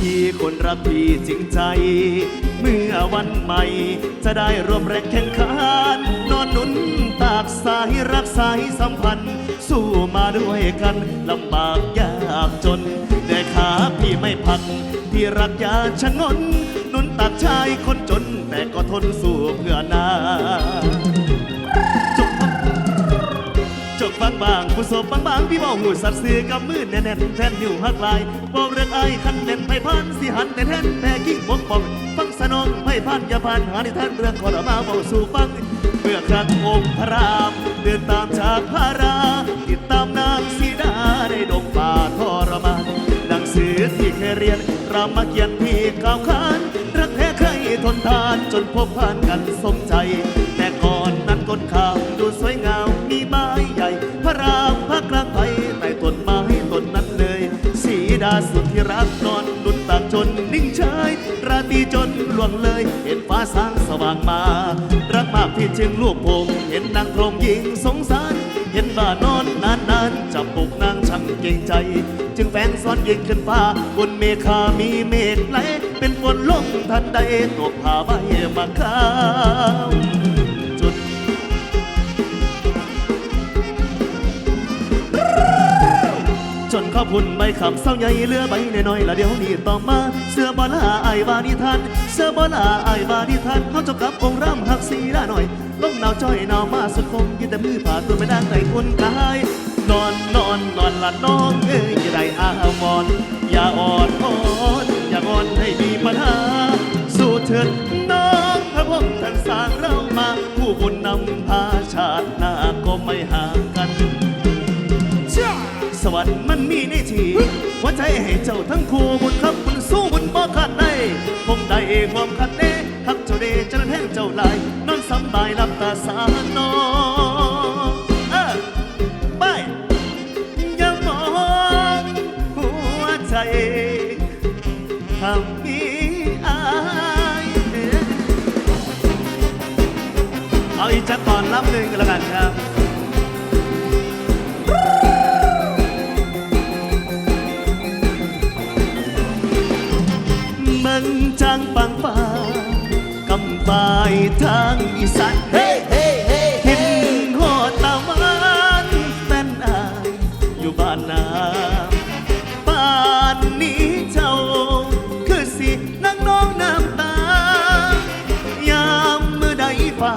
ทีคนรักพี่จริงใจ เมื่อวันใหม่ จะได้รวมแรงแข่งขันนอนหนุนตากสายรักสายสัมพันธ์ สู้มาด้วยกันลำบากยากจน แต่ขาพี่ไม่พักที่รักยาชะงนนุนตักชายคนจน แต่ก็ทนสู้เพื่อนา จกบางบางผู้สบบางบางพี่บอกหูสัตว์เสือกับมือแน่นแทนหิวหักลายบอกเรื่องไอ้ายคันเด่นไผ่พานสิหันแต่แทนแต่กิ้งบกปองฟังสนองไผ่พานอย่าผ่านหาในท่านเรื่องขอมาเบาสู่ฟังเมื่อครั้งองค์พระรามเดินตามฉากพาราติดตามนางสีดาในดงป่าทรมานหนังสือที่เคยเรียนรามเกียรติพี่กล่าวขานรักแท้ใครทนทานจนพบผ่านกันสม สีดาสุดที่รักนอนดุนตากจนนิ่งเฉยราตรีจนล่วงเลย เห็นฟ้าสางสว่างมา รักมากพี่จึงลูกผม เห็นนางพรหมยิงสงสาร เห็นบ้านอนนานนานๆจับปลุกนางช่างเก่งใจ จึงแฝงซ้อนยิงขึ้นฟ้า บนเมฆามีเมฆไหลเป็นฝนลงทันใดตกผ้าใบมาข้าว ข้าพุ่นใบคำเศร้าใหญ่เหลือใบน้อยๆละเดี๋ยวนี้ต่อมา เสื้อบอลาไอายบานิทัน เสื้อบอลาไอายบานิทันเขาเจบกับองค์รำหักสีละหน่อยลมหนาวจ้อยหนาวมาสุดคงยืนแต่มือผ่าตัวไม่ได้ใจคนกายนอนนอนนอนละน้องเอ้ยอย่าได้อาวรณ์อย่าอ่อนอ่อนอย่างอนให้มีปัญหา สู้เถิดน้องพระพงท่านสร้างเรามา ผู้บุญนำพาชาติหน้าก็ไม่ห่างกัน สวรรค์มันมีในทีหัวใจให้เจ้าทั้งคู่บุญครับบุญสู้บุญบ่ขาดได้คงได้ความขัดเด้ทักเจ้าเดจริญแห่งเจ้าลายนอนสำบายหลับตาสานอนเออไปอย่ามองหัวใจทำมีอายเอาอีกจักก่อนรับหนึ่งกันแล้วกันครับ เมืองจางปังฟ้ากำปายทางอีสานเฮ้เฮ้เฮ้เห็นหอดตะวันแฟนอายอยู่บ้านนาป่านนี้เจ้า คือสินั่งน้องน้ำตายามเมื่อใดฟ้า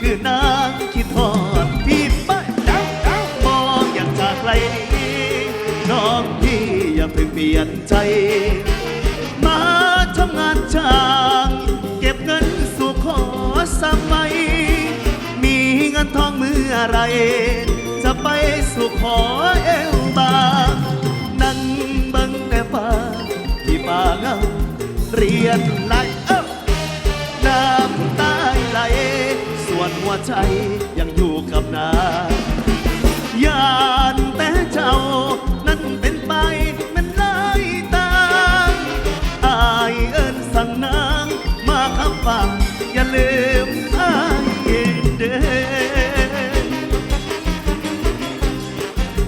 คือนางคิดทอดพี่ไปมองอย่างจากไกลนี้น้องพี่อย่าเพิ่งเปลี่ยนใจ มาทำงานช่างเก็บเงินสู่ขอสมัย มีเงินทองมืออะไร จะไปสู่ขอเอวบางนั่งเบิ่งแต่ฟ้าที่ป่าเงาเรียนลา วนหัวใจยังอยู่กับนายานแต่เจ้านั้นเป็นไปมันไล่ตามอายเอิญสั่งนางมาคำฟังอย่าลืมอายเด้อ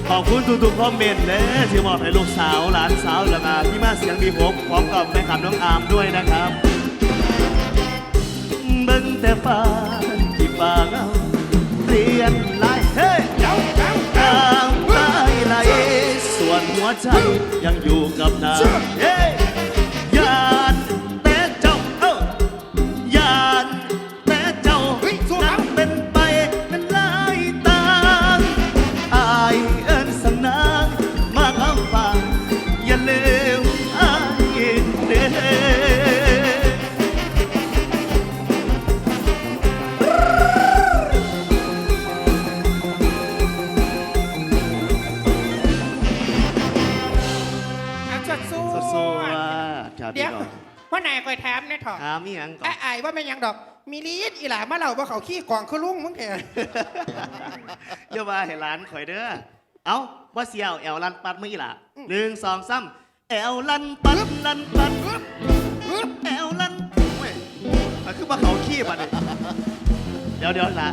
ขอบคุณทุกๆคอมเมนต์นะที่มอบให้ลูกสาวหลานสาวแล้วก็ที่มาเสียงดีผมพร้อมกับแม่ขับน้องอาร์มด้วยนะครับเบิ่งแต่ฟ้า ป่าเงาเรียนลายเฮ้ยน้ำตาไหลส่วนหัวใจยังอยู่กับนาง ถามแน่ถอดถามมีหยังก่อไอ้นไอ้ายว่าไม่นหยังดอก มีลีดอีหลามาเล่าว่าเขาขี้กองคือลุงมึงแกอย่าว่าให้ร้านข่อยเด้อเอาว่าเสียวแอวลันปัดมืออีหล่ะหนึ่งสองสามแอวลันปัดลันปัดแอวลันเว้ยมันคือมาเขาขี้ปัดเลยเดี๋ยวเดี๋ยวละ